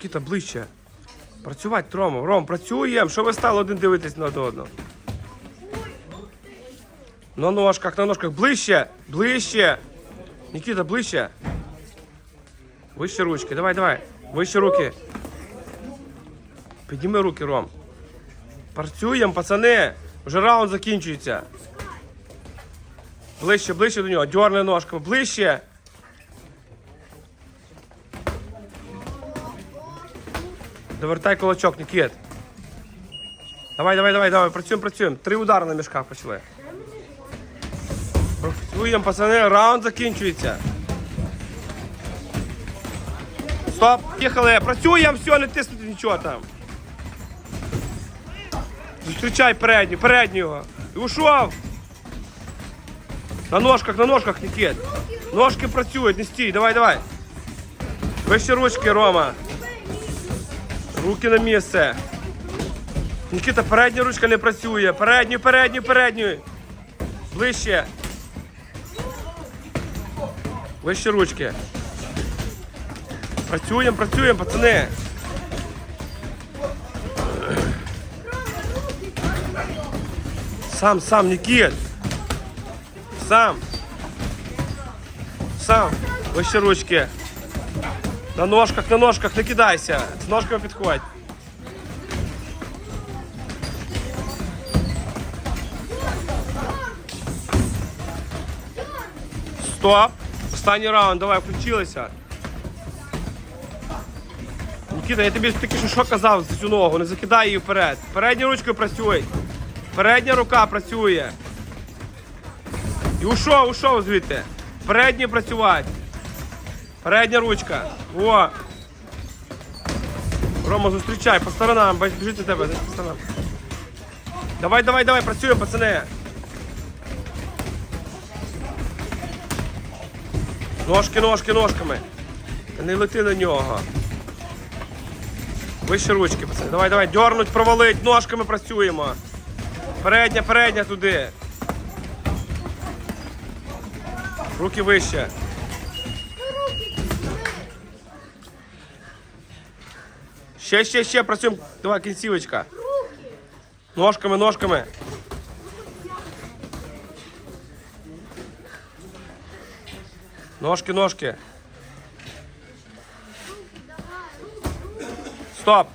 Нікіта, ближче. Працювати, Рома. Ром, працюємо. Що ви стали один дивитись на одного? На ножках, на ножках. Ближче, ближче. Нікіта, ближче. Вище ручки, давай, давай. Вище руки. Підніми руки, Ром. Працюємо, пацани. Вже раунд закінчується. Ближче, ближче до нього. Дьорни ножками. Ближче. Довертай кулачок, Нікіт. Давай, давай, давай, давай. Працюємо, працюємо. Три удари на мішках почали. Працюємо, пацани, раунд закінчується. Стоп, їхали, працюємо, все, не тиснути нічого там. Зустрічай передню, переднього. І ушов. На ножках, на ножках, Нікіт. Ножки працюють, не стій, давай, давай. Вище ручки, Рома. Руки на місце. Нікіта, передня ручка не працює. Передню, передню, передню. Ближче. Вище ручки. Працюємо, працюємо, пацани. Сам, сам, Нікіт. Сам. Сам. Вище ручки. На ножках, на ножках, не кидайся. З ножками підходь. Стоп. Останній раунд, давай, включилися. Нікіта, я тобі тільки що, що казав за цю ногу, не закидай її вперед. Передньою ручкою працюй. Передня рука працює. І ушов, ушов звідти. Передній працювати. Передня ручка. О. Рома, зустрічай по сторонам, біжить до тебе, по сторонам. Давай, давай, давай, працюємо, пацани. Ножки, ножки, ножками. Не лети на нього. Вище ручки, пацани. Давай, давай, дьорнуть, провалить, ножками працюємо. Передня, передня туди. Руки вище. Ще, ще, ще працюємо. Давай, кінцівочка. Ножками, ножками. Ножки, ножки. Стоп.